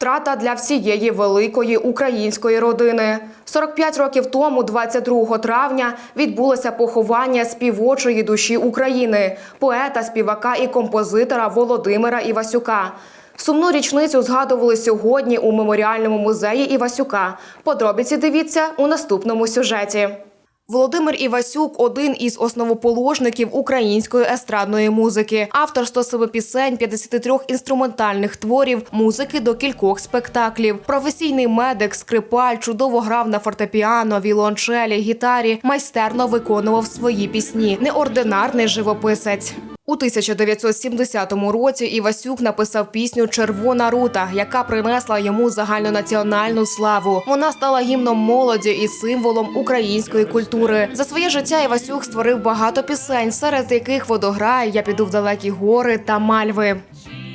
Втрата для всієї великої української родини. 45 років тому, 22 травня, відбулося поховання співочої душі України, поета, співака і композитора Володимира Івасюка. Сумну річницю згадували сьогодні у меморіальному музеї Івасюка. Подробиці дивіться у наступному сюжеті. Володимир Івасюк один із основоположників української естрадної музики, автор 107 пісень, 53 інструментальних творів, музики до кількох спектаклів. Професійний медик, скрипаль, чудово грав на фортепіано, вілончелі, гітарі, майстерно виконував свої пісні. Неординарний живописець. У 1970 році Івасюк написав пісню Червона рута, яка принесла йому загальнонаціональну славу. Вона стала гімном молоді і символом української культури. За своє життя Івасюк створив багато пісень, серед яких водограй Я піду в далекі гори та мальви.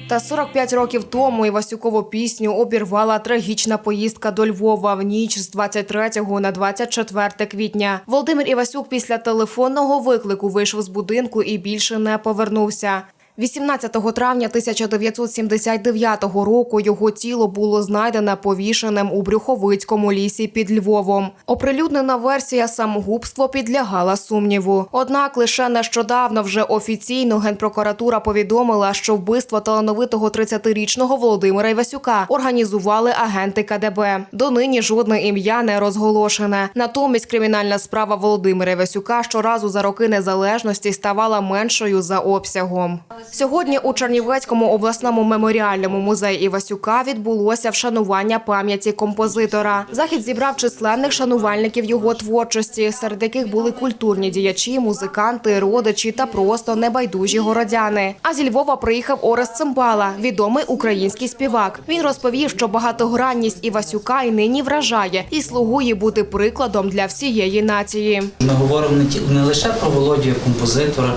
Та 45 років тому Івасюкову пісню обірвала трагічна поїздка до Львова в ніч з 23 на 24 квітня. Володимир Івасюк після телефонного виклику вийшов з будинку і більше не повернувся. 18 травня 1979 року його тіло було знайдене повішеним у Брюховицькому лісі під Львовом. Оприлюднена версія самогубства підлягала сумніву. Однак лише нещодавно вже офіційно генпрокуратура повідомила, що вбивство талановитого 30-річного Володимира Івасюка організували агенти КДБ. Донині жодне ім'я не розголошене. Натомість кримінальна справа Володимира Івасюка щоразу за роки незалежності ставала меншою за обсягом. Сьогодні у Чернівецькому обласному меморіальному музеї Івасюка відбулося вшанування пам'яті композитора. Захід зібрав численних шанувальників його творчості, серед яких були культурні діячі, музиканти, родичі та просто небайдужі городяни. А зі Львова приїхав Орес Цимбала, відомий український співак. Він розповів, що багатогранність Івасюка й нині вражає і слугує бути прикладом для всієї нації. Ми говоримо не, лише про Володю як композитора,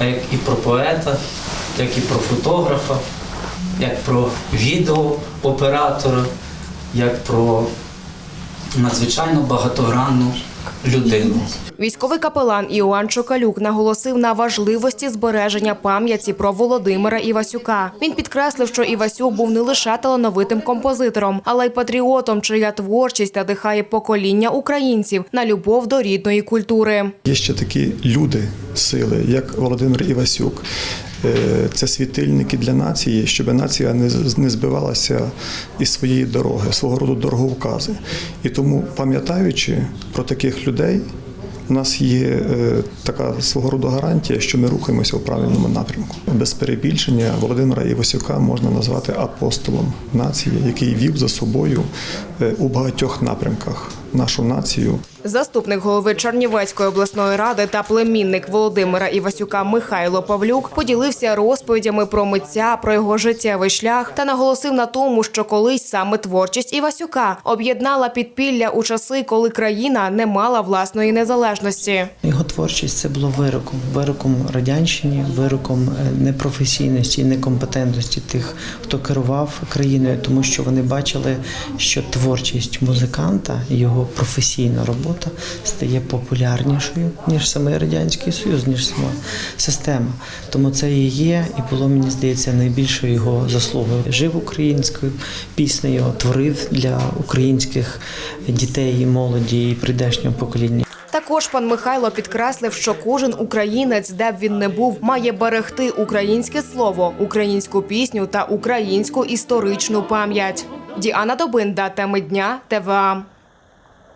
а як і про поета, як і про фотографа, як про відеооператора, як про надзвичайно багатогранну людину. Військовий капелан Іоанн Чокалюк наголосив на важливості збереження пам'яті про Володимира Івасюка. Він підкреслив, що Івасюк був не лише талановитим композитором, але й патріотом, чия творчість надихає покоління українців на любов до рідної культури. Є ще такі люди, сили, як Володимир Івасюк. Е, Це світильники для нації, щоб нація не з- не збивалася із своєї дороги, свого роду дороговкази. І тому, пам'ятаючи про таких людей, у нас є е, така свого роду гарантія, що ми рухаємося в правильному напрямку. Без перебільшення Володимира Івасюка можна назвати апостолом нації, який вів за собою е, у багатьох напрямках нашу націю Заступник голови Чернівецької обласної ради та племінник Володимира Івасюка Михайло Павлюк поділився розповідями про митця, про його життєвий шлях та наголосив на тому, що колись саме творчість Івасюка об'єднала підпілля у часи, коли країна не мала власної незалежності. Його творчість це було вироком, вироком радянщині, вироком е, непрофесійності і некомпетентності тих, хто керував країною, тому що вони бачили, що творчість музиканта, його професійна робота стає популярнішою ніж саме радянський союз, ніж сама система. Тому це і є, і було мені здається найбільшою його заслугою. Жив українською піснею, творив для українських дітей, молоді і прийдешнього покоління. Також пан Михайло підкреслив, що кожен українець, де б він не був, має берегти українське слово, українську пісню та українську історичну пам'ять. Діана Добинда, теми дня ТВА.